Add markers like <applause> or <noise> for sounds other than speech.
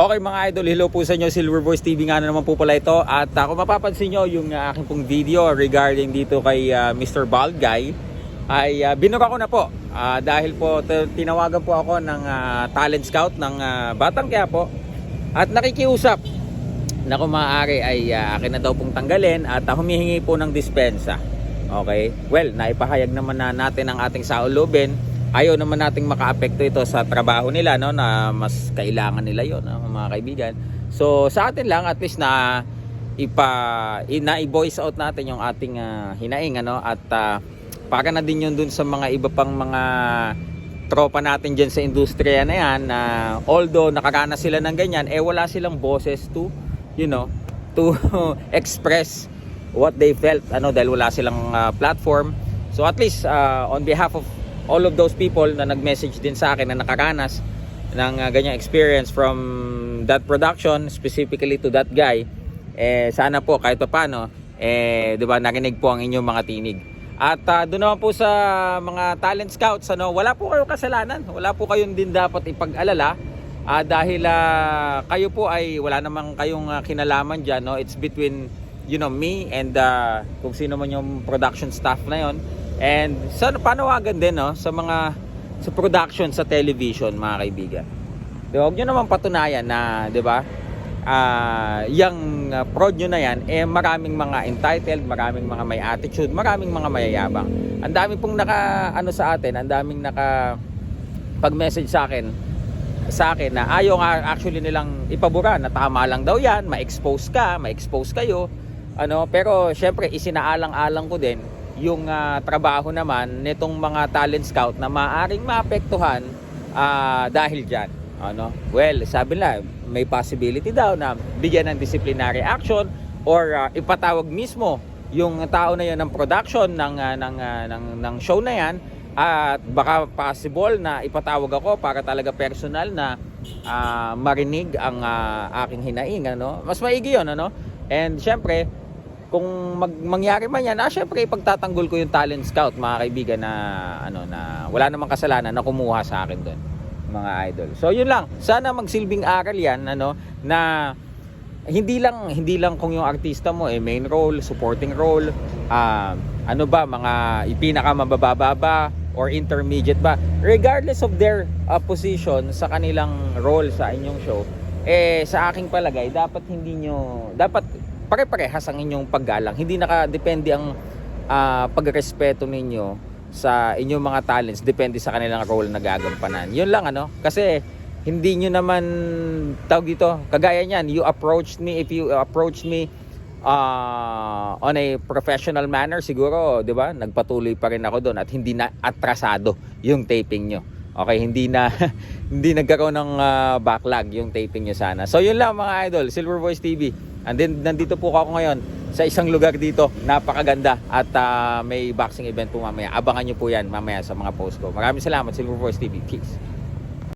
Okay mga idol, hello po sa inyo, Silver Voice TV nga na naman po pala ito. At uh, mapapansin nyo yung uh, aking pong video regarding dito kay uh, Mr. Bald Guy Ay uh, binura ko na po. Ah, Dahil po tinawagan po ako ng ah, talent scout ng ah, Batang Quiapo. At nakikiusap na kung maaari ay uh, akin na daw pong tanggalin At uh, humihingi po ng dispensa. Okay, well naipahayag naman na natin ang ating saulubin ayaw naman nating makaapekto ito sa trabaho nila no na mas kailangan nila yon no, mga kaibigan. So sa atin lang at least na ipa ina i-voice out natin yung ating ah, hinaing ano at ah, para na din yun dun sa mga iba pang mga tropa natin dyan sa industriya na yan na although nakaranas sila ng ganyan eh wala silang boses to you know to <laughs> express what they felt ano dahil wala silang ah, platform. So at least ah, on behalf of all of those people na nag-message din sa akin na nakaranas ng uh, ganyang experience from that production specifically to that guy eh sana po kahit pa paano eh 'di ba narinig po ang inyong mga tinig. At uh, doon naman po sa mga talent scouts ano wala po kayong kasalanan. Wala po kayong din dapat ipag-alala. Ah, dahil ah, kayo po ay wala namang kayong ah, kinalaman diyan no? It's between you know me and ah, kung sino man yung production staff na yon and sa panawagan din no sa mga sa production sa television mga kaibigan di ba huwag nyo naman patunayan na di ba ah yung ah, prod nyo na yan eh maraming mga entitled maraming mga may attitude maraming mga mayayabang ang dami pong naka ano sa atin ang daming naka pag message sa akin sa akin na ayaw nga actually nilang ipabura na tama lang daw yan, ma-expose ka, ma-expose kayo. Ano, pero syempre isinaalang-alang ko din yung ah, trabaho naman nitong mga talent scout na maaring maapektuhan ah, dahil diyan. Ano? Well, sabi nila may possibility daw na bigyan ng disciplinary action or ah, ipatawag mismo yung tao na yun ng production ng ah, ng, ah, ng ng show na yan at baka possible na ipatawag ako para talaga personal na ah, marinig ang ah, aking hinaing ano mas maigi yun ano and syempre kung mag, mangyari man yan ah, syempre ipagtatanggol ko yung talent scout mga kaibigan na ano na wala namang kasalanan na kumuha sa akin doon mga idol. So yun lang. Sana magsilbing aral yan ano na hindi lang hindi lang kung yung artista mo eh main role, supporting role, ah, ano ba mga ipinaka mabababa ba or intermediate ba. Regardless of their ah, position sa kanilang role sa inyong show eh sa aking palagay dapat hindi nyo dapat pare-parehas ang inyong paggalang. Hindi nakadepende ang ah, pagrespeto ninyo sa inyong mga talents. Depende sa kanilang role na gagampanan. Yun lang ano? Kasi hindi nyo naman tawag dito kagaya niyan you approached me if you approached me uh, on a professional manner siguro 'di ba? Nagpatuloy pa rin ako doon at hindi na atrasado yung taping nyo. Okay hindi na <laughs> hindi nagkaroon ng ah, backlog yung taping nyo sana. So yun lang mga idol. Silver Voice TV and then nandito po ako ngayon sa isang lugar dito. Napakaganda at ah, may boxing event po mamaya. Abangan nyo po yan mamaya sa mga post ko. Maraming salamat Silver Voice TV peace